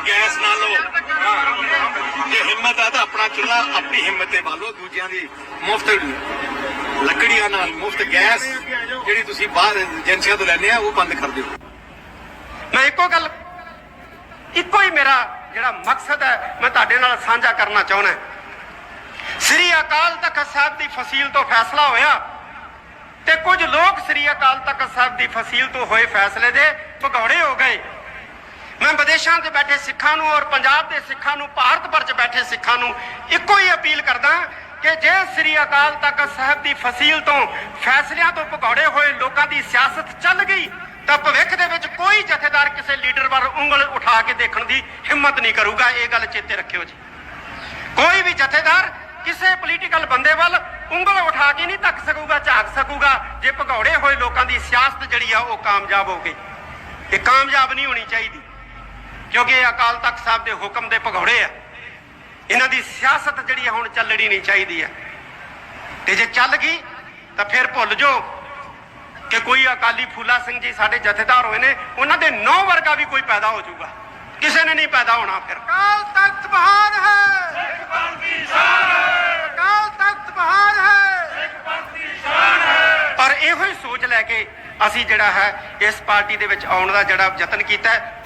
ਮੁਫਤ ਗੈਸ ਨਾਲੋਂ ਜੇ ਹਿੰਮਤ ਆ ਤਾਂ ਆਪਣਾ ਚੁੱਲ੍ਹਾ ਆਪਣੀ ਹਿੰਮਤ ਤੇ ਬਾਲੋ, ਦੂਜਿਆਂ ਦੀ ਮੁਫਤ ਲੱਕੜੀਆਂ ਨਾਲ ਮੁਫਤ ਗੈਸ ਜਿਹੜੀ ਤੁਸੀਂ ਬਾਹਰ ਏਜੰਸੀਆਂ ਤੋਂ ਲੈਂਦੇ ਆ, ਉਹ ਬੰਦ ਕਰ ਦਿਓ। ਮੈਂ ਇੱਕੋ ਗੱਲ ਇੱਕੋ ਹੀ ਮੇਰਾ ਜਿਹੜਾ ਮਕਸਦ ਹੈ, ਮੈਂ ਤੁਹਾਡੇ ਨਾਲ ਸਾਂਝਾ ਕਰਨਾ ਚਾਹੁੰਦਾ ਸ੍ਰੀ ਅਕਾਲ ਤਖਤ ਸਾਹਿਬ ਦੀ ਫਸੀਲ ਤੋਂ ਫੈਸਲਾ ਹੋਇਆ ਤੇ ਕੁਝ ਲੋਕ ਸ੍ਰੀ ਅਕਾਲ ਤਖਤ ਸਾਹਿਬ ਦੀ ਫਸੀਲ ਤੋਂ ਹੋਏ ਫੈਸਲੇ ਦੇ ਭਗੌੜੇ ਹੋ ਗਏ। ਮੈਂ ਵਿਦੇਸ਼ਾਂ 'ਚ ਬੈਠੇ ਸਿੱਖਾਂ ਨੂੰ ਔਰ ਪੰਜਾਬ ਦੇ ਸਿੱਖਾਂ ਨੂੰ, ਭਾਰਤ ਭਰ 'ਚ ਬੈਠੇ ਸਿੱਖਾਂ ਨੂੰ ਇੱਕੋ ਹੀ ਅਪੀਲ ਕਰਦਾ ਕਿ ਜੇ ਸ੍ਰੀ ਅਕਾਲ ਤਖਤ ਸਾਹਿਬ ਦੀ ਫਸੀਲ ਤੋਂ ਫੈਸਲਿਆਂ ਤੋਂ ਭਗੌੜੇ ਹੋਏ ਲੋਕਾਂ ਦੀ ਸਿਆਸਤ ਚੱਲ ਗਈ, ਤਾਂ ਭਵਿੱਖ ਦੇ ਵਿੱਚ ਕੋਈ ਜਥੇਦਾਰ ਕਿਸੇ ਲੀਡਰ ਵੱਲ ਉਂਗਲ ਉਠਾ ਕੇ ਦੇਖਣ ਦੀ ਹਿੰਮਤ ਨਹੀਂ ਕਰੂਗਾ। ਇਹ ਗੱਲ ਚੇਤੇ ਰੱਖਿਓ ਜੀ। ਕੋਈ ਵੀ ਜਥੇਦਾਰ ਕਿਸੇ ਪੋਲੀਟੀਕਲ ਬੰਦੇ ਵੱਲ ਉਂਗਲ ਉਠਾ ਕੇ ਨਹੀਂ ਤੱਕ ਸਕੂਗਾ, ਝਾਕ ਸਕੂਗਾ, ਜੇ ਭਗੌੜੇ ਹੋਏ ਲੋਕਾਂ ਦੀ ਸਿਆਸਤ ਜਿਹੜੀ ਆ ਉਹ ਕਾਮਯਾਬ ਹੋ ਗਈ। ਇਹ ਕਾਮਯਾਬ ਨਹੀਂ ਹੋਣੀ ਚਾਹੀਦੀ। ਕਿਉਂਕਿ ਇਹ ਅਕਾਲ ਤਖਤ ਸਾਹਿਬ ਦੇ ਹੁਕਮ ਦੇ ਭਗੌੜੇ ਆ। ਇਹਨਾਂ ਦੀ ਸਿਆਸਤ ਜਿਹੜੀ ਆ ਹੁਣ ਚੱਲਣੀ ਨਹੀਂ ਚਾਹੀਦੀ ਹੈ ਤੇ ਜੇ ਚੱਲ ਗਈ ਤਾਂ ਫਿਰ ਭੁੱਲ ਜਾਓ ਕਿ ਕੋਈ ਅਕਾਲੀ ਫੂਲਾ ਸਿੰਘ ਜੀ ਸਾਡੇ ਜਥੇਦਾਰ ਹੋਏ ਨੇ ਉਹਨਾਂ ਦੇ ਨੌ ਵਰਗਾ ਵੀ ਕੋਈ ਪੈਦਾ ਹੋ ਜਾਊਗਾ। ਕਿਸੇ ਨੇ ਨਹੀਂ ਪੈਦਾ ਹੋਣਾ ਫਿਰ। ਅਕਾਲ ਤਖਤ ਮਹਾਨ ਹੈ। ਅਕਾਲ ਤਖਤ ਮਹਾਨ ਹੈ। ਪਰ ਇਹੋ ਹੀ ਸੋਚ ਲੈ ਕੇ ਅਸੀਂ ਜਿਹੜਾ ਹੈ ਇਸ ਪਾਰਟੀ ਦੇ ਵਿੱਚ ਆਉਣ ਦਾ ਜਿਹੜਾ ਯਤਨ ਕੀਤਾ ਹੈ